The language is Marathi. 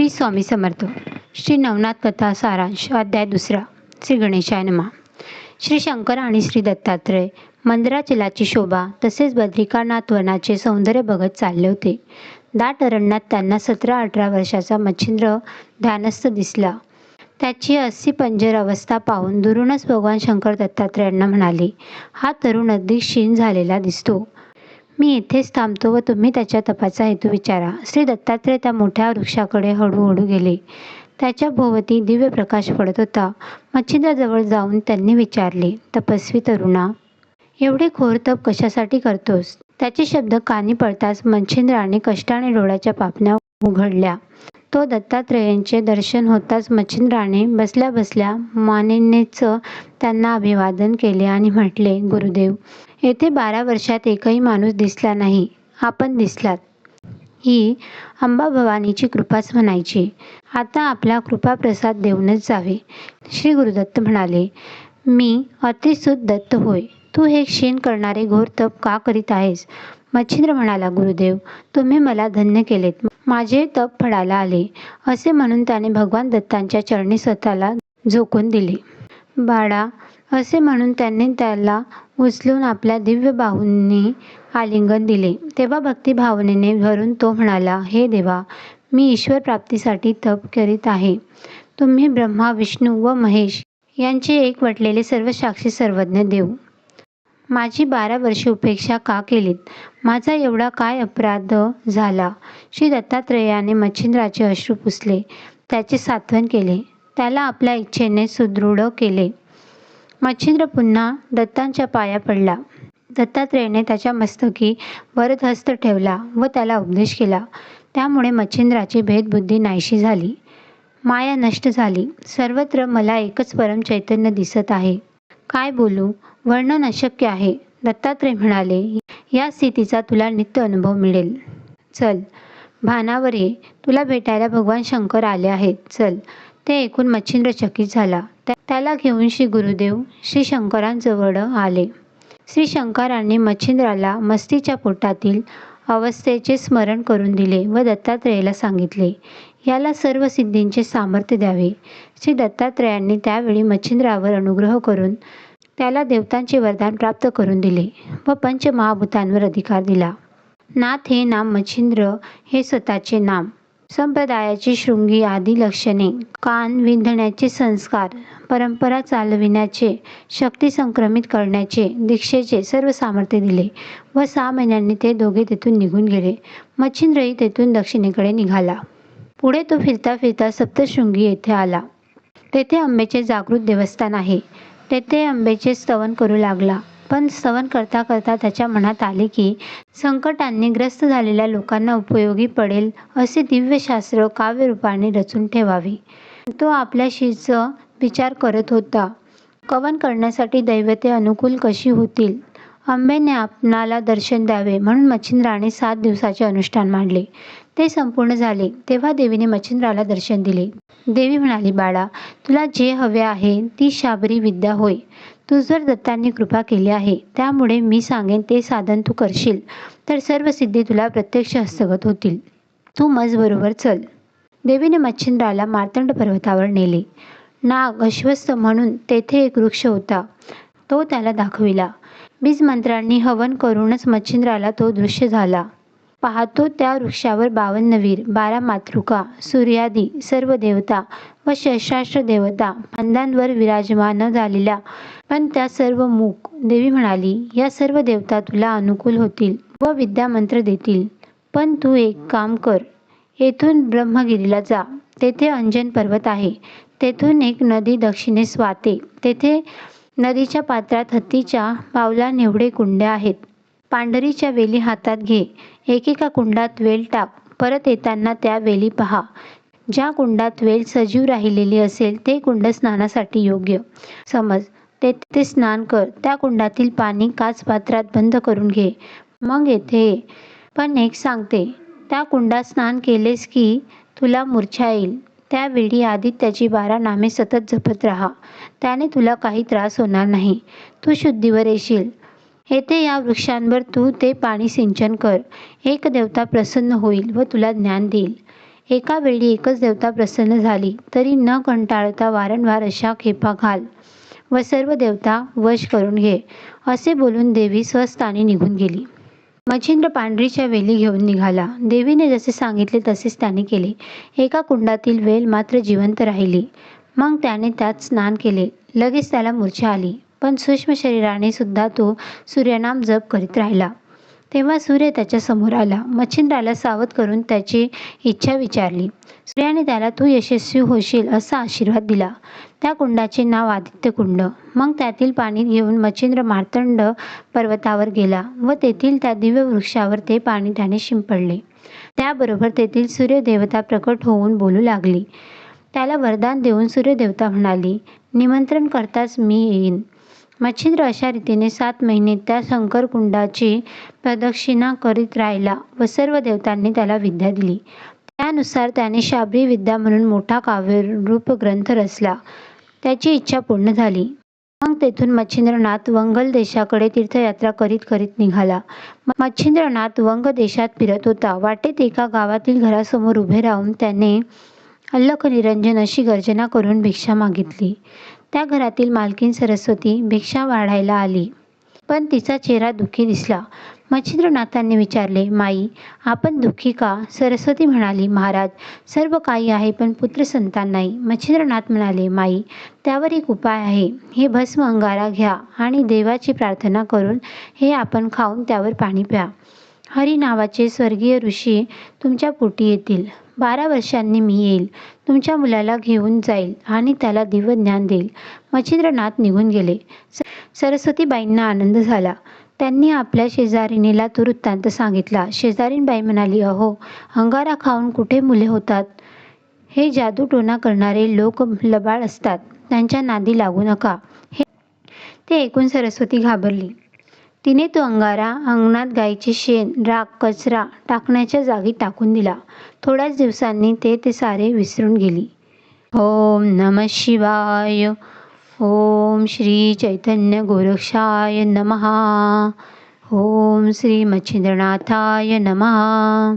श्री स्वामी समर्थ. श्री नवनाथ कथा सारांश अध्याय दुसरा. श्री गणेशाय नमा. श्री शंकर आणि श्री दत्तात्रय मंदिराचलाची शोभा तसेच बद्रिकानाथ वनाचे सौंदर्य बघत चालले होते. दाट अरण्यात त्यांना सतरा अठरा वर्षाचा मच्छिंद्र ध्यानस्थ दिसला. त्याची अस्सी पंजर अवस्था पाहून दुरूनच भगवान शंकर दत्तात्रयांना म्हणाले हा तरुण अगदी क्षीण झालेला दिसतो. मी येथेच थांबतो व तुम्ही त्याच्या तपाचा हेतू विचारा. श्री दत्तात्रय त्या मोठ्या वृक्षाकडे हळूहळू गेले. त्याच्या भोवती दिव्य प्रकाश पडत होता. मच्छिंद्राजवळ जाऊन त्यांनी विचारले तपस्वी तरुणा एवढे खोर तप कशासाठी करतोस त्याचे शब्द कानी पडताच मच्छिंद्राने कष्टाने डोळ्याच्या पापण्या उघडल्या. तो दत्तात्रेयांचे दर्शन होताच मच्छिंद्राने बसल्या बसल्या मानेनेच त्यांना अभिवादन केले आणि म्हटले गुरुदेव येथे बारा वर्षात एकही माणूस दिसला नाही. आपण दिसलात. ही अंबा भवानीची कृपाच म्हणायची. आता आपला कृपाप्रसाद देऊनच जावे. श्री गुरुदत्त म्हणाले मी अतिसूत दत्त होय. तू हे क्षीण करणारे घोर तप का करीत आहेस? मच्छिंद्र म्हणाला गुरुदेव तुम्ही मला धन्य केलेत. माझे तप फळाला आले. असे म्हणून त्याने भगवान दत्तांच्या चरणी स्वतःला झोकून दिले. बाळा असे म्हणून त्यांनी त्याला उचलून आपल्या दिव्य बाहूंनी आलिंगन दिले. तेव्हा भक्तिभावनेने भरून तो म्हणाला हे देवा मी ईश्वर प्राप्तीसाठी तप करीत आहे. तुम्ही ब्रह्मा विष्णू व महेश यांचे एक वटलेले सर्व साक्षी सर्वज्ञ देव. माझी बारा वर्षे उपेक्षा का केलीत? माझा एवढा काय अपराध झाला? श्री दत्तात्रेयाने मच्छिंद्राचे अश्रू पुसले. त्याचे सात्वन केले. त्याला आपल्या इच्छेने सुदृढ केले. मच्छिंद्र पुन्हा दत्तांच्या पाया पडला. दत्तात्रेयाने त्याच्या मस्तकी भरतहस्त ठेवला व त्याला उपदेश केला. त्यामुळे मच्छिंद्राची भेदबुद्धी नाहीशी झाली. माया नष्ट झाली. सर्वत्र मला एकच परम चैतन्य दिसत आहे. काय बोलू? वर्णन अशक्य आहे. दत्तात्रय म्हणाले या स्थितीचा तुला नित्य अनुभव मिळेल. चल. भानावर ये तुला भेटायला भगवान शंकर आले आहेत. चल. ते ऐकून मच्छिंद्र चकित झाला. त्याला घेऊन श्री गुरुदेव श्री शंकरांजवळ आले. श्री शंकरांनी मच्छिंद्राला मस्तीच्या पोटातील अवस्थेचे स्मरण करून दिले व दत्तात्रेयाला सांगितले याला सर्व सिद्धींचे सामर्थ्य द्यावे. श्री दत्तात्रेयांनी त्यावेळी मच्छिंद्रावर अनुग्रह करून त्याला देवतांचे वरदान प्राप्त करून दिले व पंचमहाभूतांवर अधिकार दिला. नाथ हे नाम मच्छिंद्र हे स्वतःचे नाम. संप्रदायाची शृंगी आदी लक्षणे. कान विंधण्याचे संस्कार. परंपरा चालविण्याचे शक्ती संक्रमित करण्याचे दीक्षेचे सर्व सामर्थ्य दिले व सहा महिन्यांनी ते दोघे तेथून निघून गेले. मच्छिंद्रही तेथून दक्षिणेकडे निघाला. पुढे तो फिरता फिरता सप्तशृंगी येथे आला. तेथे आंबेचे जागृत देवस्थान आहे. तेथे आंबेचे स्तवन करू लागला. पण स्तवन करता करता त्याच्या मनात आले की संकटांनी ग्रस्त झालेल्या लोकांना उपयोगी पडेल असे दिव्यशास्त्र काव्यरूपाने रचून ठेवावे. तो आपल्याशीच विचार करत होता. कवन करण्यासाठी दैवते अनुकूल कशी होतील? आंबेने आपणाला दर्शन द्यावे म्हणून मच्छिंद्राने सात दिवसाचे अनुष्ठान मांडले. ते संपूर्ण झाले तेव्हा देवीने मच्छिंद्राला दर्शन दिले. देवी म्हणाली बाळा तुला जे हवे आहे ती शाबरी विद्या होय. तुझवर दत्तांनी कृपा केली आहे त्यामुळे मी सांगेन ते साधन तू करशील. तर सर्व सिद्धी तुला प्रत्यक्ष हस्तगत होतील. तू मजबरोबर चल. देवीने मच्छिंद्राला मार्तंड पर्वतावर नेले. नाग अश्वस्त म्हणून तेथे एक वृक्ष होता. तो त्याला दाखविला. बीज मंत्रांनी हवन करूनच मच्छिंद्राला तो दृश्य झाला. पाहतो त्या वृक्षावर बावन्न वीर बारा मातृका सूर्यादी सर्व देवता व शशास्त्र देवता खांद्यांवर विराजमान झालेल्या. पण त्या सर्व मूक देवी म्हणाली या सर्व देवता तुला अनुकूल होतील व विद्यामंत्र देतील. पण तू एक काम कर येथून ब्रह्मगिरीला जा. तेथे अंजन पर्वत आहे. तेथून एक नदी दक्षिणेस वाहते. तेथे नदीच्या पात्रात हत्तीच्या पावलानेवढे कुंड्या आहेत. पांढरीच्या वेली हातात घे. एकेका कुंडात वेल टाक परत येताना त्या वेली पहा. ज्या कुंडात वेल सजीव राहिलेली असेल ते कुंड स्नानासाठी योग्य. समज तेथे स्नान कर. त्या कुंडातील पाणी काच पात्रात बंद करून घे. मग येथे ये. पण एक सांगते त्या कुंडात स्नान केलेस की तुला मूर्छा येईल. त्यावेळी आदित्याची बारा नामे सतत जपत राहा. त्याने तुला काही त्रास होणार नाही. तू शुद्धीवर येशील. येथे या वृक्षांवर तू ते पाणी सिंचन कर. एक देवता प्रसन्न होईल व तुला ज्ञान देईल. एका वेळी एकच देवता प्रसन्न झाली तरी न कंटाळता वारंवार अशा खेपा घाल व सर्व देवता वश करून घे. असे बोलून देवी स्वस्थानी निघून गेली. मच्छिंद्र पांढरीच्या वेली घेऊन निघाला. देवीने जसे सांगितले तसेच त्याने केले. एका कुंडातील वेल मात्र जिवंत राहिली. मग त्याने त्यात स्नान केले. लगेच त्याला मूर्छा आली. पण सूक्ष्म शरीराने सुद्धा तो सूर्यनाम जप करीत राहिला. तेव्हा सूर्य त्याच्यासमोर आला. मच्छिंद्राला सावध करून त्याची इच्छा विचारली. सूर्याने त्याला तू यशस्वी होशील असा आशीर्वाद दिला. त्या कुंडाचे नाव आदित्य कुंड मग त्यातील पाणी घेऊन मच्छिंद्र मार्तंड पर्वतावर गेला व तेथील त्या दिव्य वृक्षावर ते पाणी त्याने शिंपडले. त्याबरोबर तेथील सूर्यदेवता प्रकट होऊन बोलू लागली. त्याला वरदान देऊन सूर्यदेवता म्हणाली निमंत्रण करताच मी येईन. मच्छिंद्र अशा रीतीने सात महिने त्या शंकरकुंडाची प्रदक्षिणा करीत राहिला व सर्व देवतांनी त्याला विद्या दिली. त्यानुसार त्याने शाबरी विद्या म्हणून मोठा काव्यरूप ग्रंथ रचला. त्याची इच्छा पूर्ण झाली. मग तेथून मच्छिंद्रनाथ वंगल देशाकडे तीर्थयात्रा करीत करीत निघाला. मच्छिंद्रनाथ वंग देशात फिरत होता. वाटेत एका गावातील घरासमोर उभे राहून त्याने अल्लख निरंजन अशी गर्जना करून भिक्षा मागितली. त्या घरातील मालकीन सरस्वती भिक्षा वाढायला आली. पण तिचा चेहरा दुःखी दिसला. मच्छिंद्रनाथांनी विचारले माई आपण दुःखी का? सरस्वती म्हणाली महाराज सर्व काही आहे पण पुत्र संतान नाही. मच्छिंद्रनाथ म्हणाले माई त्यावर एक उपाय आहे. हे भस्म अंगारा घ्या आणि देवाची प्रार्थना करून हे आपण खाऊन त्यावर पाणी प्या. हरी नावाचे स्वर्गीय ऋषी तुमच्या पोटी येतील. बारा वर्षांनी मी येईल. तुमच्या मुलाला घेऊन जाईल आणि त्याला दिव्य ज्ञान देईल. मच्छिंद्रनाथ निघून गेले. सरस्वतीबाईंना आनंद झाला. त्यांनी आपल्या शेजारीणीला तो वृत्तांत सांगितला. शेजारीणबाई म्हणाली अहो अंगारा खाऊन कुठे मुले होतात? हे जादूटोणा करणारे लोक लबाळ असतात. त्यांच्या नादी लागू नका. हे ते ऐकून सरस्वती घाबरली. तिने तो अंगारा अंगणात गाईचे शेण राख कचरा टाकण्याच्या जागी टाकून दिला. थोड्याच दिवसांनी ते ते सारे विसरून गेली. ओम नम शिवाय ओम श्री चैतन्य गोरक्षाय नमहा ओम श्री मच्छिंद्रनाथाय नमहा